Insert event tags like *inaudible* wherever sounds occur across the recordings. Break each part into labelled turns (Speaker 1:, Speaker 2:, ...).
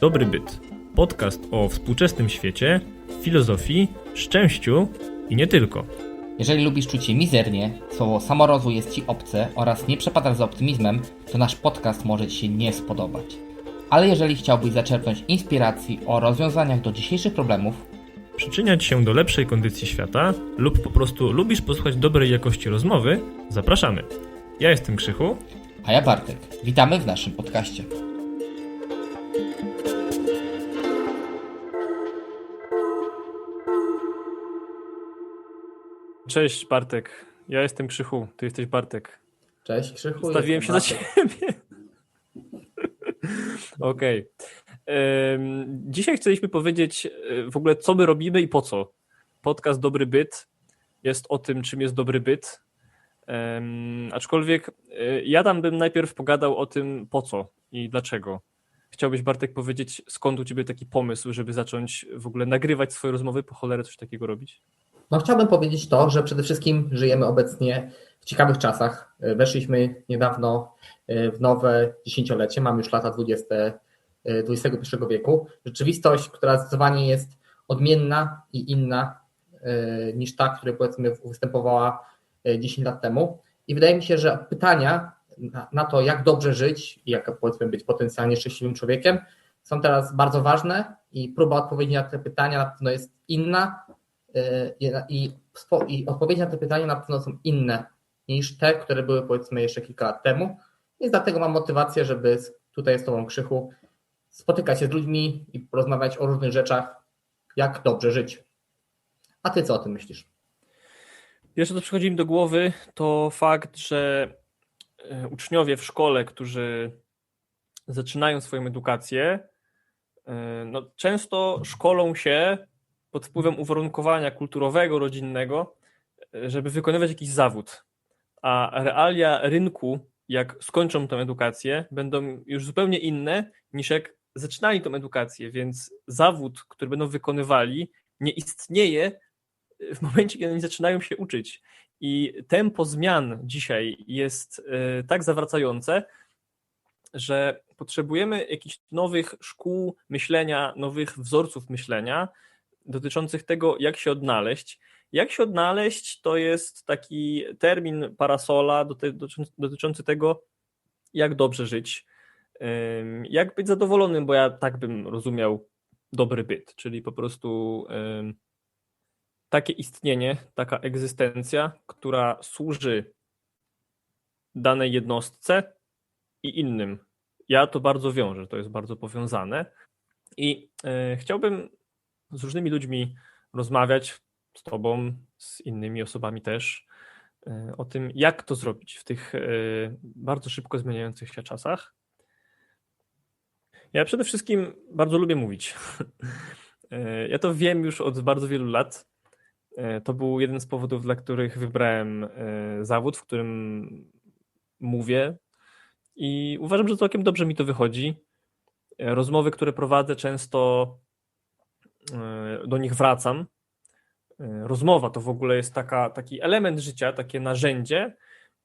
Speaker 1: Dobry byt. Podcast o współczesnym świecie, filozofii, szczęściu i nie tylko.
Speaker 2: Jeżeli lubisz czuć się mizernie, słowo samorozwój jest Ci obce oraz nie przepadasz za optymizmem, to nasz podcast może Ci się nie spodobać. Ale jeżeli chciałbyś zaczerpnąć inspiracji o rozwiązaniach do dzisiejszych problemów,
Speaker 1: Przyczyniać się do lepszej kondycji świata lub po prostu lubisz posłuchać dobrej jakości rozmowy, zapraszamy. Ja jestem Krzychu.
Speaker 2: a ja Bartek, witamy w naszym podcaście.
Speaker 1: Cześć Bartek. Ja jestem Krzychu, ty jesteś Bartek.
Speaker 3: Cześć Krzychu.
Speaker 1: Stawiłem się
Speaker 3: Bartek.
Speaker 1: ciebie. *laughs* Okej. Em, Dzisiaj chcieliśmy powiedzieć e, w ogóle, co my robimy i po co. Podcast Dobry Byt jest o tym, czym jest dobry byt. Aczkolwiek e, ja tam bym najpierw pogadał o tym, po co i dlaczego. Chciałbyś, Bartek, powiedzieć, skąd u ciebie taki pomysł, żeby zacząć w ogóle nagrywać swoje rozmowy, po cholerę coś takiego robić?
Speaker 3: No chciałbym powiedzieć to, że przede wszystkim żyjemy obecnie w ciekawych czasach. Weszliśmy niedawno e, w nowe dziesięciolecie, mamy już lata 20 e, XXI wieku. Rzeczywistość, która zdecydowanie jest odmienna i inna e, niż ta, która powiedzmy występowała e, 10 lat temu. I wydaje mi się, że pytania na, to, jak dobrze żyć i jak powiedzmy być potencjalnie szczęśliwym człowiekiem, są teraz bardzo ważne i próba odpowiedzi na te pytania na pewno jest inna i, spo- i odpowiedzi na te pytania na pewno są inne niż te, które były powiedzmy jeszcze kilka lat temu. Więc dlatego mam motywację, żeby tutaj z Tobą Krzychu spotykać się z ludźmi i porozmawiać o różnych rzeczach, jak dobrze żyć. A Ty co o tym myślisz?
Speaker 1: Pierwsze, co przychodzi mi do głowy, to fakt, że e, uczniowie w szkole, którzy zaczynają swoją edukację, e, no, często szkolą się pod wpływem uwarunkowania kulturowego, rodzinnego, żeby wykonywać jakiś zawód. A realia rynku, jak skończą tę edukację, będą już zupełnie inne niż jak zaczynali tę edukację, więc zawód, który będą wykonywali, nie istnieje w momencie, kiedy oni zaczynają się uczyć. I tempo zmian dzisiaj jest e, tak zawracające, że potrzebujemy jakichś nowych szkół myślenia, nowych wzorców myślenia dotyczących tego, jak się odnaleźć. Jak się odnaleźć, to jest taki termin parasola doty- dotyczący- tego, jak dobrze żyć, jak być zadowolonym, bo ja tak bym rozumiał dobry byt, czyli po prostu takie istnienie, taka egzystencja, która służy danej jednostce i innym. Ja to bardzo wiążę, to jest bardzo powiązane. I e, chciałbym z różnymi ludźmi rozmawiać, z Tobą, z innymi osobami też, e, o tym, jak to zrobić w tych e, bardzo szybko zmieniających się czasach. Ja przede wszystkim bardzo lubię mówić. *laughs* E, Ja to wiem już od bardzo wielu lat. To był jeden z powodów, dla których wybrałem zawód, w którym mówię. I uważam, że całkiem dobrze mi to wychodzi. Rozmowy, które prowadzę, często do nich wracam. E, Rozmowa to w ogóle jest taka, taki element życia, takie narzędzie,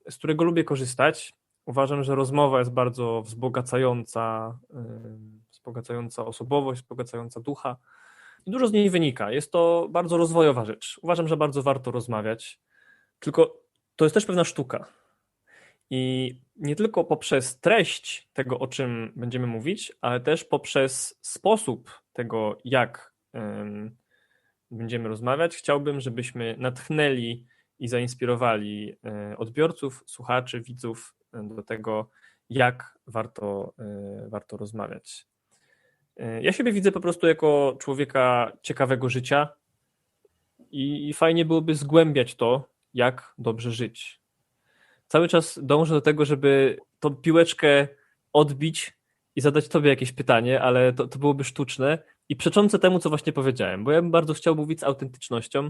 Speaker 1: z którego lubię korzystać. Uważam, że rozmowa jest bardzo wzbogacająca, e, wzbogacająca osobowość, wzbogacająca ducha i dużo z niej wynika. Jest to bardzo rozwojowa rzecz. Uważam, że bardzo warto rozmawiać, tylko to jest też pewna sztuka. I nie tylko poprzez treść tego, o czym będziemy mówić, ale też poprzez sposób tego, jak będziemy rozmawiać, chciałbym, żebyśmy natchnęli i zainspirowali e, odbiorców, słuchaczy, widzów e, do tego, jak warto, e, warto rozmawiać. Ja siebie widzę po prostu jako człowieka ciekawego życia i i fajnie byłoby zgłębiać to, jak dobrze żyć. Cały czas dążę do tego, żeby tą piłeczkę odbić i zadać tobie jakieś pytanie, ale to, to byłoby sztuczne i przeczące temu, co właśnie powiedziałem, bo ja bym bardzo chciał mówić z autentycznością,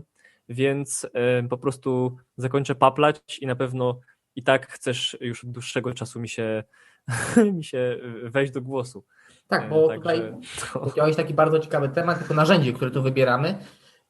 Speaker 1: więc e, po prostu zakończę paplać i na pewno i tak chcesz już od dłuższego czasu mi się, *laughs* mi się wejść do głosu.
Speaker 3: Tak, bo
Speaker 1: E,
Speaker 3: tutaj
Speaker 1: to-
Speaker 3: Powiedziałeś taki bardzo ciekawy temat, jako narzędzie, które tu wybieramy,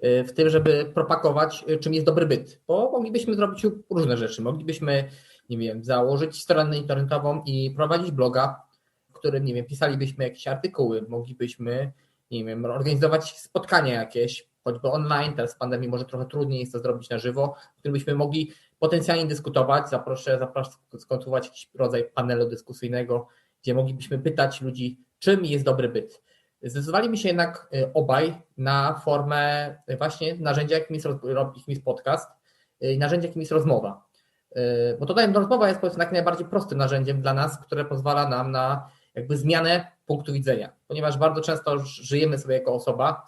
Speaker 3: y, w tym, żeby propagować, czym jest dobry byt. Bo moglibyśmy zrobić różne rzeczy. Moglibyśmy, nie wiem, założyć stronę internetową i prowadzić bloga, w którym, nie wiem, pisalibyśmy jakieś artykuły, moglibyśmy, nie wiem, organizować spotkania jakieś, choćby online, teraz w pandemii może trochę trudniej jest to zrobić na żywo, w którym byśmy mogli potencjalnie dyskutować, zaproszę, zaproszę skonstruować jakiś rodzaj panelu dyskusyjnego, gdzie moglibyśmy pytać ludzi, czym jest dobry byt. Zdecydowaliśmy się jednak y, obaj na formę właśnie narzędzia, jakim jest, jakim jest podcast y, i narzędzia, jakim jest rozmowa. Y, bo tutaj rozmowa jest powiedzmy tak najbardziej prostym narzędziem dla nas, które pozwala nam na jakby zmianę punktu widzenia, ponieważ bardzo często żyjemy sobie jako osoba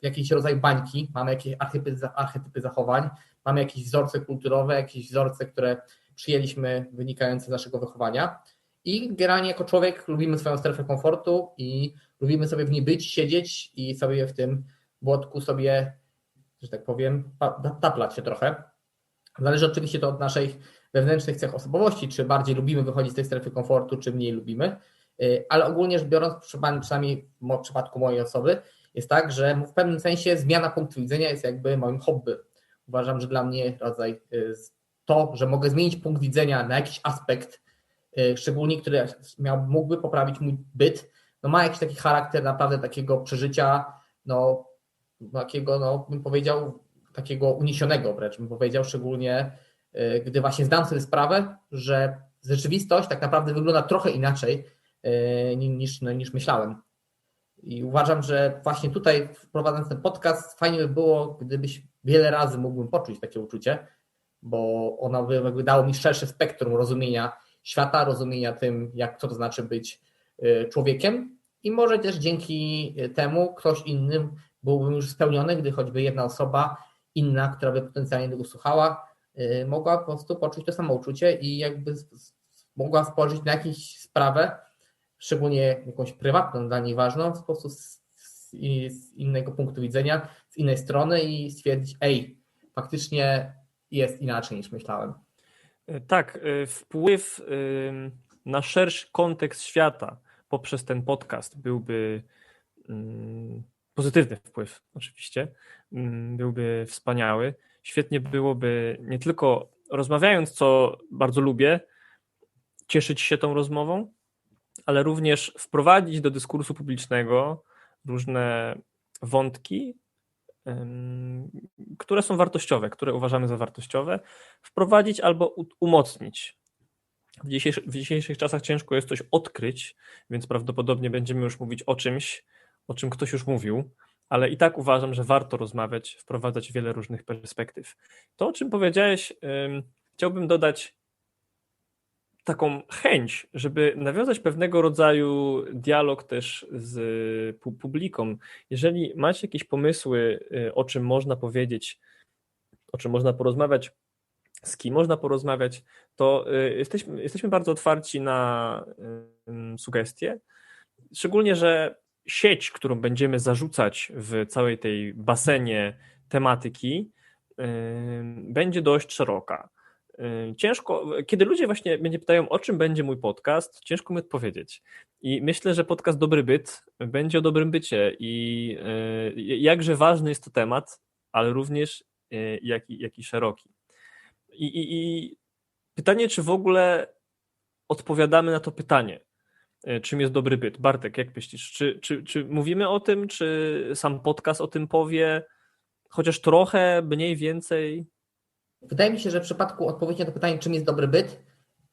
Speaker 3: w jakiś rodzaj bańki, mamy jakieś archetypy, archetypy zachowań, mamy jakieś wzorce kulturowe, jakieś wzorce, które przyjęliśmy wynikające z naszego wychowania. I generalnie jako człowiek lubimy swoją strefę komfortu i lubimy sobie w niej być, siedzieć i sobie w tym błotku sobie, że tak powiem, taplać się trochę. Zależy oczywiście to od naszej wewnętrznych cech osobowości, czy bardziej lubimy wychodzić z tej strefy komfortu, czy mniej lubimy, ale ogólnie rzecz biorąc, przynajmniej w przypadku mojej osoby, jest tak, że w pewnym sensie zmiana punktu widzenia jest jakby moim hobby. Uważam, że dla mnie rodzaj y, to, że mogę zmienić punkt widzenia na jakiś aspekt, y, szczególnie który miał, mógłby poprawić mój byt, no ma jakiś taki charakter naprawdę takiego przeżycia, no takiego, no bym powiedział, takiego uniesionego wręcz, bym powiedział, szczególnie y, gdy właśnie zdam sobie sprawę, że rzeczywistość tak naprawdę wygląda trochę inaczej niż, no, niż myślałem. I uważam, że właśnie tutaj wprowadzając ten podcast, fajnie by było, gdybyś wiele razy mógłbym poczuć takie uczucie, bo ono by jakby dało mi szersze spektrum rozumienia świata, rozumienia tym, jak co to znaczy być y, człowiekiem i może też dzięki temu ktoś inny byłby już spełniony, gdy choćby jedna osoba inna, która by potencjalnie tego słuchała, y, mogła po prostu poczuć to samo uczucie i jakby mogła spojrzeć na jakąś sprawę, szczególnie jakąś prywatną dla niej ważną, w sposób z, z innego punktu widzenia, z innej strony i stwierdzić, ej, faktycznie jest inaczej niż myślałem.
Speaker 1: E, tak, e, wpływ na szerszy kontekst świata poprzez ten podcast byłby mm, pozytywny wpływ, oczywiście, mm, byłby wspaniały. Świetnie byłoby nie tylko rozmawiając, co bardzo lubię, cieszyć się tą rozmową, ale również wprowadzić do dyskursu publicznego różne wątki, które są wartościowe, które uważamy za wartościowe, wprowadzić albo umocnić. W dzisiejszych, w dzisiejszych czasach ciężko jest coś odkryć, więc prawdopodobnie będziemy już mówić o czymś, o czym ktoś już mówił, ale i tak uważam, że warto rozmawiać, wprowadzać wiele różnych perspektyw. To, o czym powiedziałeś, chciałbym dodać taką chęć, żeby nawiązać pewnego rodzaju dialog też z publiką. Jeżeli macie jakieś pomysły, y, o czym można powiedzieć, o czym można porozmawiać, z kim można porozmawiać, to y, jesteśmy, jesteśmy bardzo otwarci na sugestie. Szczególnie, że sieć, którą będziemy zarzucać w całej tej basenie tematyki, będzie dość szeroka. Y, ciężko, kiedy ludzie właśnie mnie pytają, o czym będzie mój podcast, ciężko mi odpowiedzieć. I myślę, że podcast Dobry Byt będzie o dobrym bycie i y, jakże ważny jest to temat, ale również y, jaki, jaki szeroki. I, i, I pytanie, czy w ogóle odpowiadamy na to pytanie, czym jest dobry byt. Bartek, jak myślisz, czy, czy, czy mówimy o tym, czy sam podcast o tym powie, chociaż trochę, mniej więcej?
Speaker 3: Wydaje mi się, że w przypadku odpowiedzi na to pytanie, czym jest dobry byt,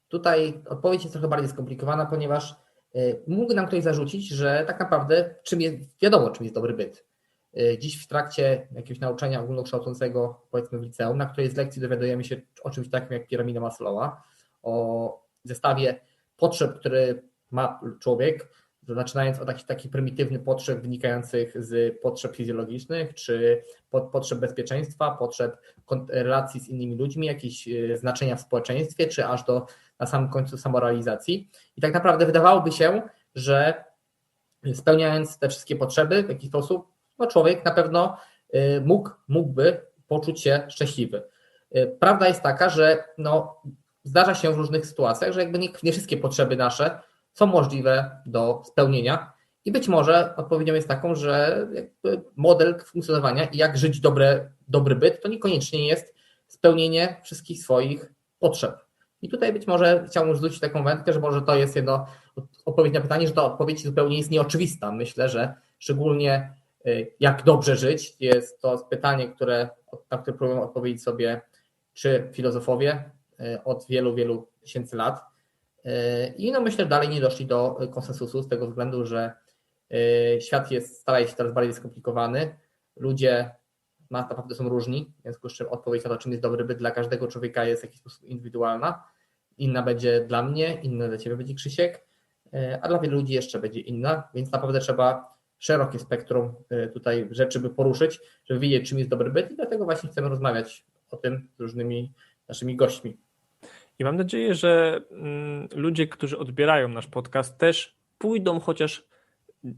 Speaker 3: tutaj odpowiedź jest trochę bardziej skomplikowana, ponieważ y, mógłby nam ktoś zarzucić, że tak naprawdę czym jest, wiadomo, czym jest dobry byt. Y, dziś w trakcie jakiegoś nauczania ogólnokształcącego, powiedzmy w liceum, na której z lekcji dowiadujemy się o czymś takim jak piramida Maslowa, o zestawie potrzeb, które ma człowiek, zaczynając od takich, takich prymitywnych potrzeb wynikających z potrzeb fizjologicznych, czy potrzeb bezpieczeństwa, potrzeb relacji z innymi ludźmi, jakichś e, znaczenia w społeczeństwie, czy aż do na samym końcu samorealizacji. I tak naprawdę wydawałoby się, że spełniając te wszystkie potrzeby w jakiś sposób, no człowiek na pewno e, mógł, mógłby poczuć się szczęśliwy. E, prawda jest taka, że no, zdarza się w różnych sytuacjach, że jakby nie, nie wszystkie potrzeby nasze są możliwe do spełnienia. I być może odpowiedzią jest taką, że model funkcjonowania i jak żyć dobre, dobry byt, to niekoniecznie jest spełnienie wszystkich swoich potrzeb. I tutaj być może chciałbym zwrócić taką wędkę, że może to jest jedno odpowiedź na pytanie, że ta odpowiedź zupełnie jest nieoczywista. Myślę, że szczególnie y, jak dobrze żyć, jest to pytanie, które, na które próbują odpowiedzieć sobie czy filozofowie y, od wielu, wielu tysięcy lat. Y, I no myślę, że dalej nie doszli do konsensusu z tego względu, że świat jest, staje się coraz bardziej skomplikowany. Ludzie naprawdę są różni, w związku z czym odpowiedź na to, czym jest dobry byt dla każdego człowieka jest w jakiś sposób indywidualna. Inna będzie dla mnie, inna dla Ciebie będzie Krzysiek, a dla wielu ludzi jeszcze będzie inna, więc naprawdę trzeba szerokie spektrum tutaj rzeczy by poruszyć, żeby wiedzieć, czym jest dobry byt i dlatego właśnie chcemy rozmawiać o tym z różnymi naszymi gośćmi.
Speaker 1: I mam nadzieję, że mm, ludzie, którzy odbierają nasz podcast, też pójdą chociaż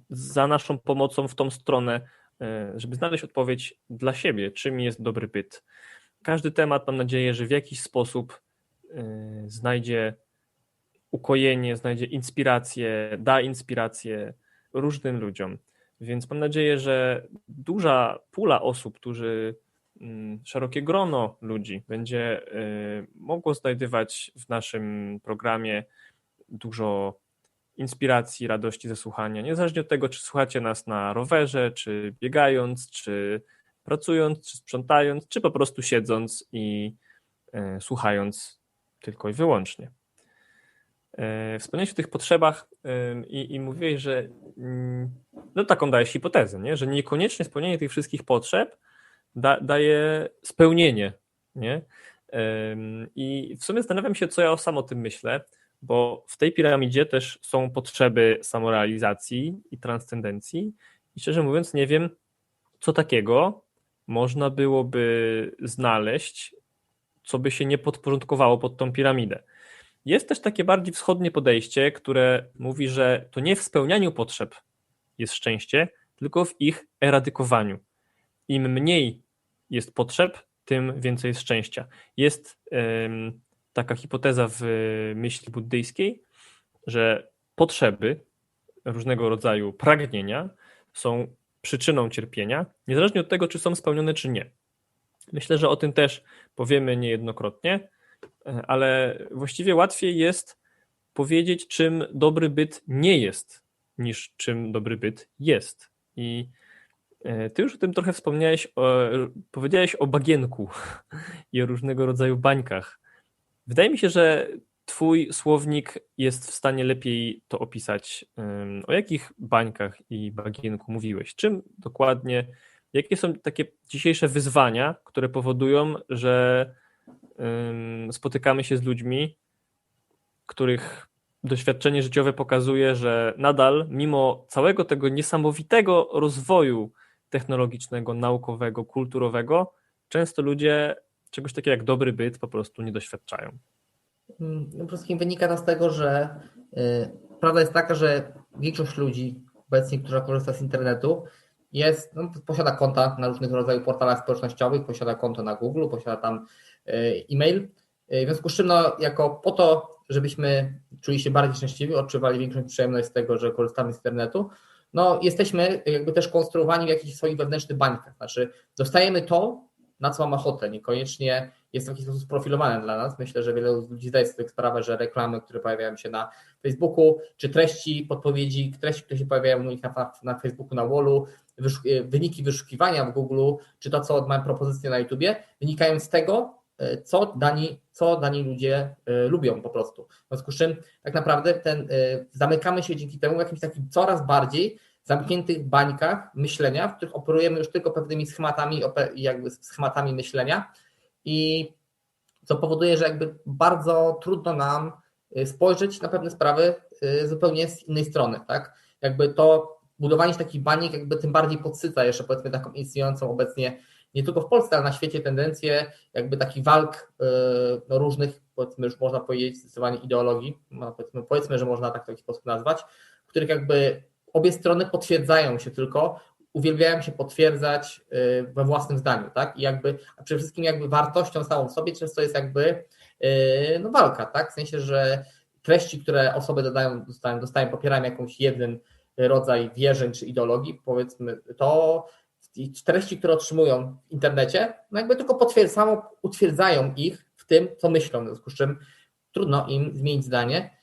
Speaker 1: za naszą pomocą w tą stronę, e, żeby znaleźć odpowiedź dla siebie, czym jest dobry byt. Każdy temat, mam nadzieję, że w jakiś sposób e, znajdzie ukojenie, znajdzie inspirację, da inspirację różnym ludziom. Więc mam nadzieję, że duża pula osób, którzy szerokie grono ludzi będzie y, mogło znajdywać w naszym programie dużo inspiracji, radości ze słuchania, niezależnie od tego, czy słuchacie nas na rowerze, czy biegając, czy pracując, czy sprzątając, czy po prostu siedząc i y, słuchając tylko i wyłącznie. Y, wspomniałeś o tych potrzebach i, i mówiłeś, że mm, no taką dajesz hipotezę, nie? że niekoniecznie spełnienie tych wszystkich potrzeb da, daje spełnienie. Nie? I w sumie zastanawiam się, co ja sam o tym myślę, bo w tej piramidzie też są potrzeby samorealizacji i transcendencji. I szczerze mówiąc, nie wiem, co takiego można byłoby znaleźć, co by się nie podporządkowało pod tą piramidę. Jest też takie bardziej wschodnie podejście, które mówi, że to nie w spełnianiu potrzeb jest szczęście, tylko w ich eradykowaniu im mniej jest potrzeb, tym więcej jest szczęścia. Jest taka hipoteza w myśli buddyjskiej, że potrzeby, różnego rodzaju pragnienia są przyczyną cierpienia, niezależnie od tego, czy są spełnione, czy nie. Myślę, że o tym też powiemy niejednokrotnie, ale właściwie łatwiej jest powiedzieć, czym dobry byt nie jest, niż czym dobry byt jest. I ty już o tym trochę wspomniałeś, o, powiedziałeś o bagienku *laughs* i o różnego rodzaju bańkach. Wydaje mi się, że Twój słownik jest w stanie lepiej to opisać. O jakich bańkach i bagienku mówiłeś? Czym dokładnie, jakie są takie dzisiejsze wyzwania, które powodują, że spotykamy się z ludźmi, których doświadczenie życiowe pokazuje, że nadal, mimo całego tego niesamowitego rozwoju technologicznego, naukowego, kulturowego, często ludzie czegoś takiego jak dobry byt po prostu nie doświadczają.
Speaker 3: Mm, no, przede wszystkim wynika to z tego, że y, prawda jest taka, że większość ludzi obecnie, która korzysta z internetu, jest, no, posiada konta na różnych rodzajach portalach społecznościowych, posiada konto na Google, posiada tam y, e-mail. Y, w związku z czym, no, jako po to, żebyśmy czuli się bardziej szczęśliwi, odczuwali większą przyjemność z tego, że korzystamy z internetu, no, jesteśmy jakby też konstruowani w jakichś swoich wewnętrznych bańkach. Znaczy, dostajemy to, na co mam ochotę, niekoniecznie jest w jakiś sposób sprofilowane dla nas. Myślę, że wiele ludzi zdaje sobie sprawę, że reklamy, które pojawiają się na Facebooku, czy treści, podpowiedzi, treści, które się pojawiają u nich na, na Facebooku, na Wallu, wyniki wyszukiwania w Google, czy to, co mam propozycję na YouTubie, wynikają z tego, co dani, co dani ludzie e, lubią po prostu. W związku z czym tak naprawdę ten, e, zamykamy się dzięki temu w jakimś takim coraz bardziej zamkniętych bańkach myślenia, w których operujemy już tylko pewnymi schematami, jakby schematami myślenia i co powoduje, że jakby bardzo trudno nam spojrzeć na pewne sprawy zupełnie z innej strony, tak? Jakby to budowanie takich baniek jakby tym bardziej podsyca jeszcze powiedzmy taką istniejącą obecnie nie tylko w Polsce, ale na świecie tendencje jakby takich walk e, no, różnych, powiedzmy już można powiedzieć zdecydowanie ideologii, no, powiedzmy, powiedzmy, że można tak w taki sposób nazwać, w których jakby obie strony potwierdzają się tylko, uwielbiają się potwierdzać e, we własnym zdaniu, tak? I jakby, a przede wszystkim jakby wartością samą w sobie często jest jakby e, no, walka, tak? W sensie, że treści, które osoby dodają, dostają, dostają popierają jakąś jeden rodzaj wierzeń czy ideologii, powiedzmy, to i treści, które otrzymują w internecie, no jakby tylko potwierdzają, utwierdzają ich w tym, co myślą, w związku z czym trudno im zmienić zdanie,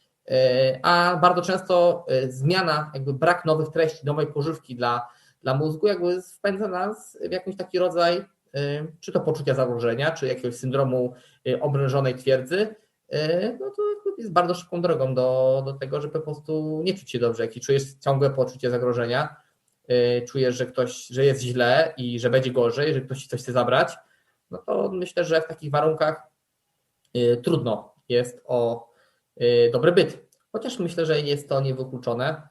Speaker 3: a bardzo często zmiana, jakby brak nowych treści, nowej pożywki dla, dla mózgu, jakby wpędza nas w jakiś taki rodzaj, czy to poczucia zagrożenia, czy jakiegoś syndromu obrężonej twierdzy, no to jest bardzo szybką drogą do, do tego, żeby po prostu nie czuć się dobrze. Jak czujesz ciągłe poczucie zagrożenia, czujesz, że ktoś, że jest źle i że będzie gorzej, że ktoś ci coś chce zabrać, no to myślę, że w takich warunkach trudno jest o dobry byt. Chociaż myślę, że jest to niewykluczone,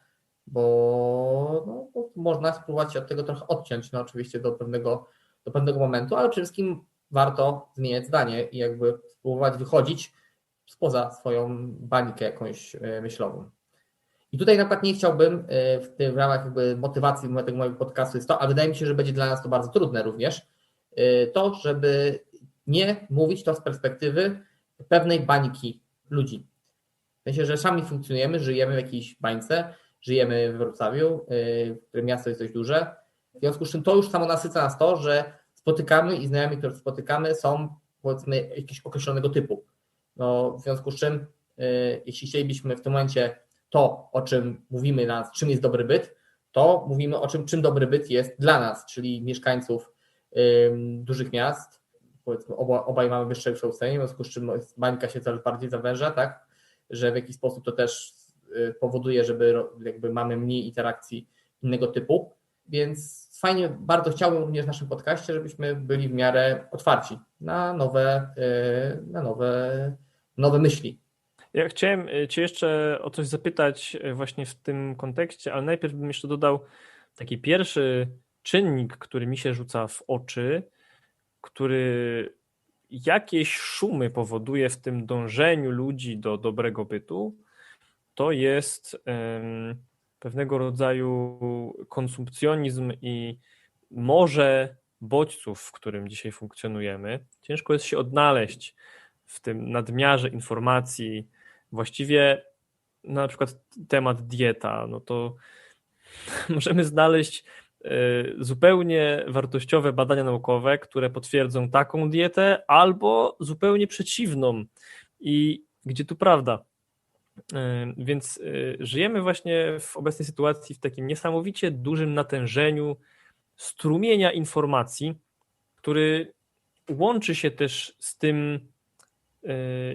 Speaker 3: bo, no, można spróbować się od tego trochę odciąć, no oczywiście do pewnego, do pewnego momentu, ale przede wszystkim warto zmieniać zdanie i jakby spróbować wychodzić spoza swoją bańkę jakąś myślową. I tutaj na przykład nie chciałbym w, tym, w ramach jakby motywacji tego mojego podcastu jest to, a wydaje mi się, że będzie dla nas to bardzo trudne również, to, żeby nie mówić to z perspektywy pewnej bańki ludzi. W sensie, że sami funkcjonujemy, żyjemy w jakiejś bańce, żyjemy w Wrocławiu, w którym miasto jest dość duże. W związku z czym to już samo nasyca nas to, że spotykamy i znajomi, których spotykamy, są powiedzmy jakiegoś określonego typu. No, w związku z czym, jeśli chcielibyśmy w tym momencie to, o czym mówimy, na czym jest dobry byt, to mówimy o czym, czym dobry byt jest dla nas, czyli mieszkańców dużych miast. Powiedzmy, oba, obaj mamy wyższe wykształcenie, w związku z czym bańka się coraz bardziej zawęża, tak? Że w jakiś sposób to też y, powoduje, żeby jakby mamy mniej interakcji innego typu. Więc fajnie, bardzo chciałbym również w naszym podcaście, żebyśmy byli w miarę otwarci na nowe, y, na nowe, nowe myśli.
Speaker 1: Ja chciałem y, Cię jeszcze o coś zapytać właśnie w tym kontekście, ale najpierw bym jeszcze dodał taki pierwszy czynnik, który mi się rzuca w oczy, który jakieś szumy powoduje w tym dążeniu ludzi do dobrego bytu, to jest pewnego rodzaju konsumpcjonizm i morze bodźców, w którym dzisiaj funkcjonujemy. Ciężko jest się odnaleźć w tym nadmiarze informacji. Właściwie na przykład temat dieta, no to *laughs* możemy znaleźć Y, zupełnie wartościowe badania naukowe, które potwierdzą taką dietę, albo zupełnie przeciwną. I gdzie tu prawda? Y, więc y, żyjemy właśnie w obecnej sytuacji w takim niesamowicie dużym natężeniu strumienia informacji, który łączy się też z tym,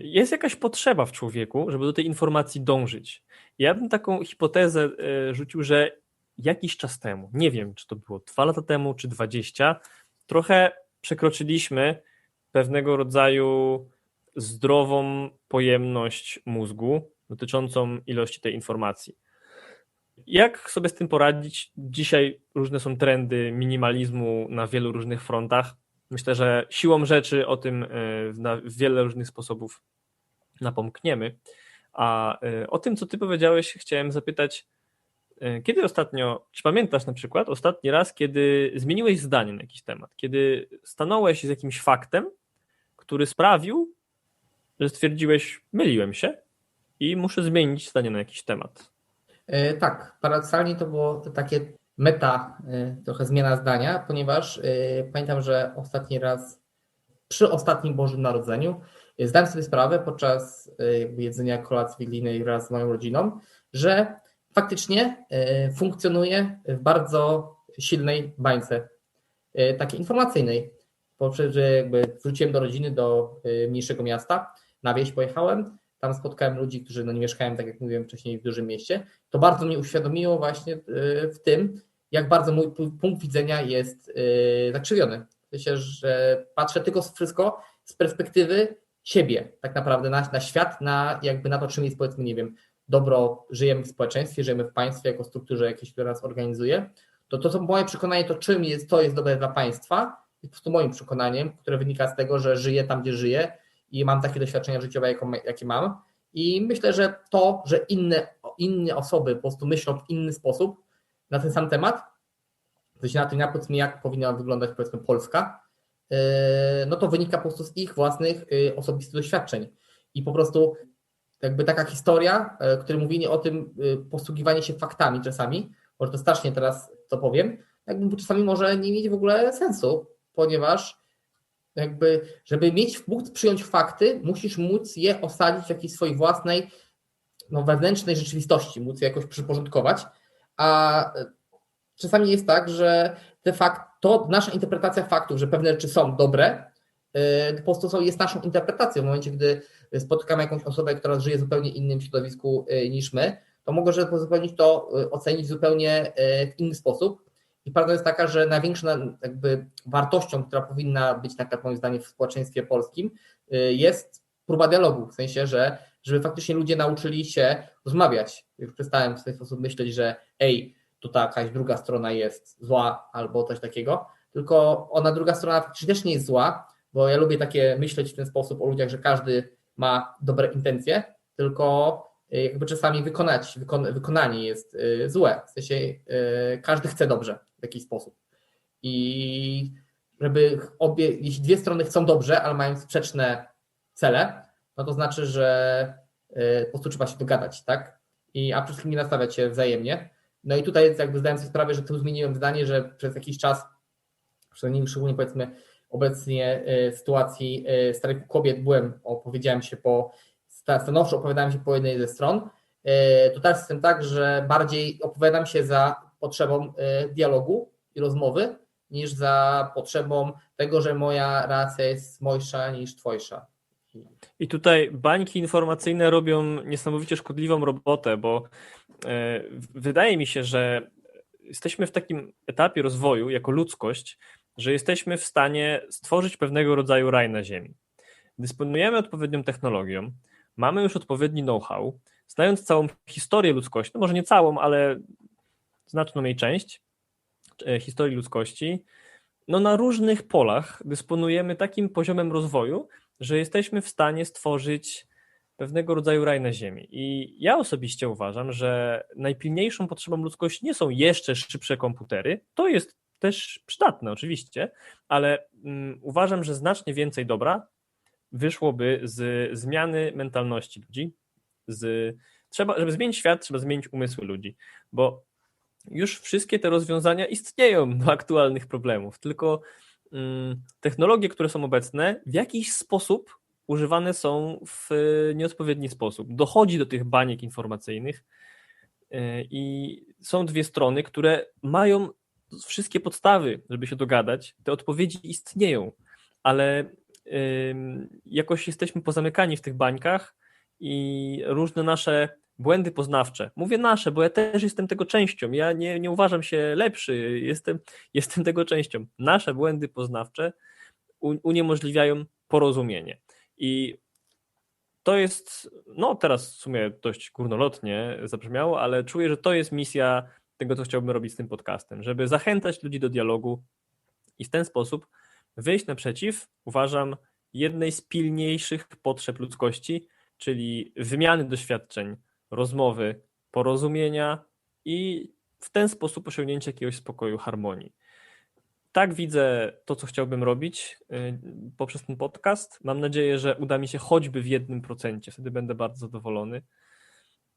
Speaker 1: jest jakaś potrzeba w człowieku, żeby do tej informacji dążyć. Ja bym taką hipotezę rzucił, że jakiś czas temu, nie wiem czy to było dwa lata temu, czy dwadzieścia, trochę przekroczyliśmy pewnego rodzaju zdrową pojemność mózgu dotyczącą ilości tej informacji. Jak sobie z tym poradzić? Dzisiaj różne są trendy minimalizmu na wielu różnych frontach. Myślę, że siłą rzeczy o tym e, na wiele różnych sposobów napomkniemy. A e, o tym, co ty powiedziałeś, chciałem zapytać, E, kiedy ostatnio, czy pamiętasz na przykład ostatni raz, kiedy zmieniłeś zdanie na jakiś temat, kiedy stanąłeś z jakimś faktem, który sprawił, że stwierdziłeś, myliłem się i muszę zmienić zdanie na jakiś temat?
Speaker 3: Tak, paradoksalnie to było takie meta, e, trochę zmiana zdania, ponieważ pamiętam, że ostatni raz przy ostatnim Bożym Narodzeniu zdałem sobie sprawę podczas jedzenia kolacji wigilijnej wraz z moją rodziną, że faktycznie funkcjonuje w bardzo silnej bańce takiej informacyjnej. Poprzez, że jakby wróciłem do rodziny, do mniejszego miasta, na wieś pojechałem, tam spotkałem ludzi, którzy no nie mieszkają, tak jak mówiłem wcześniej, w dużym mieście. To bardzo mnie uświadomiło właśnie w tym, jak bardzo mój punkt widzenia jest zakrzywiony. Myślę, że patrzę tylko wszystko z perspektywy siebie, tak naprawdę na, na świat, na jakby na to, czym jest powiedzmy, nie wiem, dobro, żyjemy w społeczeństwie, żyjemy w państwie jako strukturze jakiejś, która nas organizuje, to to, moje przekonanie, to czym jest, to jest dobre dla państwa, jest po prostu moim przekonaniem, które wynika z tego, że żyję tam, gdzie żyję i mam takie doświadczenia życiowe, jakie mam. I myślę, że to, że inne, inne osoby po prostu myślą w inny sposób na ten sam temat, to się na tym, powiedzmy, jak powinna wyglądać powiedzmy Polska, yy, no to wynika po prostu z ich własnych yy, osobistych doświadczeń. I po prostu jakby taka historia, e, który mówienie o tym posługiwanie się faktami czasami, może to strasznie teraz to powiem, jakby czasami może nie mieć w ogóle sensu, ponieważ jakby, żeby mieć, móc przyjąć fakty, musisz móc je osadzić w jakiejś swojej własnej, no, wewnętrznej rzeczywistości, móc je jakoś przyporządkować, a czasami jest tak, że te fakt, to nasza interpretacja faktów, że pewne rzeczy są dobre, yy, po prostu jest naszą interpretacją. W momencie, gdy spotykamy jakąś osobę, która żyje w zupełnie innym środowisku yy, niż my, to mogę uzupełnić to, ocenić zupełnie w inny sposób. I prawda jest taka, że największą jakby wartością, która powinna być taka moim zdaniem w społeczeństwie polskim, jest próba dialogu, w sensie, że żeby faktycznie ludzie nauczyli się rozmawiać. Już przestałem w ten sposób myśleć, że ej, to ta jakaś druga strona jest zła albo coś takiego, tylko ona druga strona faktycznie też nie jest zła, bo ja lubię takie myśleć w ten sposób o ludziach, że każdy ma dobre intencje, tylko y, jakby czasami wykonać, wykon, wykonanie jest y, złe. W sensie y, każdy chce dobrze w jakiś sposób. I żeby obie, jeśli dwie strony chcą dobrze, ale mają sprzeczne cele, no to znaczy, że po prostu trzeba się dogadać, tak? I, a przede wszystkim nie nastawiać się wzajemnie. No i tutaj jakby zdałem sobie sprawę, że tu zmieniłem zdanie, że przez jakiś czas, przynajmniej szczególnie powiedzmy obecnie e, sytuacji e, strajku kobiet byłem, opowiedziałem się po, stanowczo opowiadałem się po jednej ze stron, to teraz jestem tak, że bardziej opowiadam się za potrzebą dialogu i rozmowy, niż za potrzebą tego, że moja racja jest mojsza niż twojsza.
Speaker 1: I tutaj bańki informacyjne robią niesamowicie szkodliwą robotę, bo e, wydaje mi się, że jesteśmy w takim etapie rozwoju jako ludzkość, że jesteśmy w stanie stworzyć pewnego rodzaju raj na Ziemi. Dysponujemy odpowiednią technologią, mamy już odpowiedni know-how, znając całą historię ludzkości, no może nie całą, ale znaczną jej część e, historii ludzkości, no na różnych polach dysponujemy takim poziomem rozwoju, że jesteśmy w stanie stworzyć pewnego rodzaju raj na Ziemi. I ja osobiście uważam, że najpilniejszą potrzebą ludzkości nie są jeszcze szybsze komputery. To jest też przydatne, oczywiście, ale um, uważam, że znacznie więcej dobra wyszłoby z zmiany mentalności ludzi. Z, trzeba, żeby zmienić świat, trzeba zmienić umysły ludzi, bo już wszystkie te rozwiązania istnieją do aktualnych problemów, tylko Mm, technologie, które są obecne, w jakiś sposób używane są w nieodpowiedni sposób. Dochodzi do tych baniek informacyjnych e, i są dwie strony, które mają wszystkie podstawy, żeby się dogadać. Te odpowiedzi istnieją, ale jakoś jesteśmy pozamykani w tych bańkach i różne nasze błędy poznawcze. Mówię nasze, bo ja też jestem tego częścią. Ja nie, nie uważam się lepszy, jestem, *laughs* jestem tego częścią. Nasze błędy poznawcze uniemożliwiają porozumienie. I to jest, no teraz w sumie dość górnolotnie zabrzmiało, ale czuję, że to jest misja tego, co chciałbym robić z tym podcastem, żeby zachęcać ludzi do dialogu i w ten sposób wyjść naprzeciw, uważam, jednej z pilniejszych potrzeb ludzkości, czyli wymiany doświadczeń rozmowy, porozumienia i w ten sposób osiągnięcie jakiegoś spokoju, harmonii. Tak widzę to, co chciałbym robić y, poprzez ten podcast. Mam nadzieję, że uda mi się choćby w jednym procencie, wtedy będę bardzo zadowolony.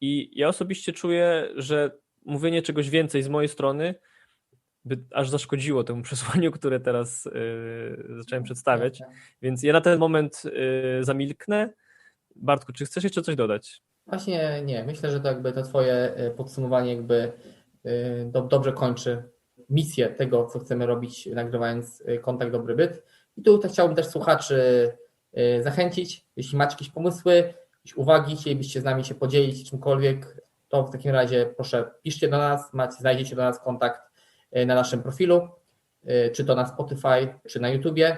Speaker 1: I ja osobiście czuję, że mówienie czegoś więcej z mojej strony by aż zaszkodziło temu *laughs* przesłaniu, które teraz yy, zacząłem przedstawiać. Więc ja na ten moment yy, zamilknę. Bartku, czy chcesz jeszcze coś dodać?
Speaker 3: Właśnie nie. Myślę, że to jakby to Twoje e, podsumowanie jakby do, dobrze kończy misję tego, co chcemy robić, nagrywając e, kontakt Dobry Byt. I tu chciałbym też słuchaczy zachęcić, jeśli macie jakieś pomysły, jakieś uwagi, chcielibyście z nami się podzielić czymkolwiek, to w takim razie proszę piszcie do nas, macie, znajdziecie do nas kontakt na naszym profilu, czy to na Spotify, czy na YouTubie.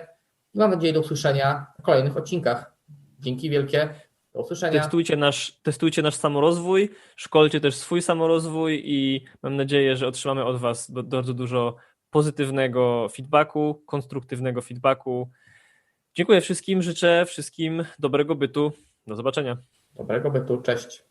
Speaker 3: I mam nadzieję do usłyszenia w kolejnych odcinkach. Dzięki wielkie. Do usłyszenia.
Speaker 1: Testujcie nasz, testujcie nasz samorozwój, szkolcie też swój samorozwój i mam nadzieję, że otrzymamy od Was bardzo dużo pozytywnego feedbacku, konstruktywnego feedbacku. Dziękuję wszystkim, życzę wszystkim dobrego bytu. Do zobaczenia.
Speaker 3: Dobrego bytu, cześć.